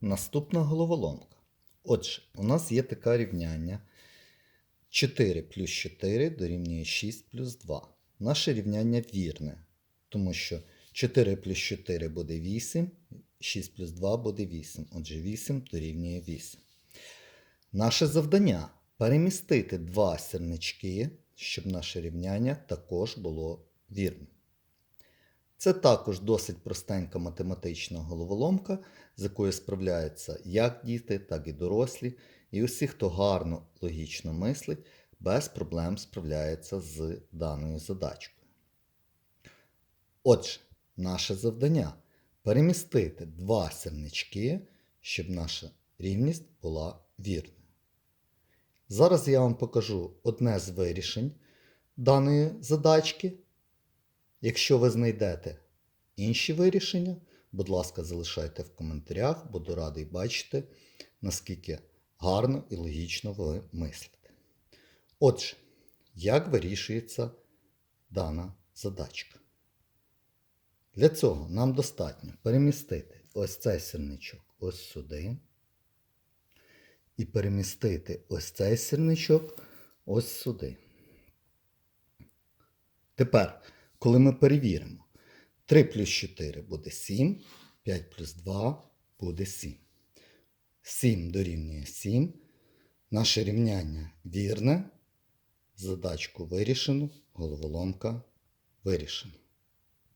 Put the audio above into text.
Наступна головоломка. Отже, у нас є таке рівняння 4 плюс 4 дорівнює 6 плюс 2. Наше рівняння вірне, тому що 4 плюс 4 буде 8, 6 плюс 2 буде 8. Отже, 8 дорівнює 8. Наше завдання перемістити два сірнички, щоб наше рівняння також було вірним. Це також досить простенька математична головоломка, з якою справляються як діти, так і дорослі. І усі, хто гарно логічно мислить, без проблем справляється з даною задачкою. Отже, наше завдання перемістити два сірнички, щоб наша рівність була вірною. Зараз я вам покажу одне з вирішень даної задачки. Якщо ви знайдете інші вирішення, будь ласка, залишайте в коментарях, буду радий бачити, наскільки гарно і логічно ви мислите. Отже, як вирішується дана задачка? Для цього нам достатньо перемістити ось цей сірничок ось сюди. І перемістити ось цей сірничок ось сюди. Тепер, коли ми перевіримо, 3 плюс 4 буде 7, 5 плюс 2 буде 7. 7 дорівнює 7. Наше рівняння вірне. Задачку вирішено, головоломка вирішена.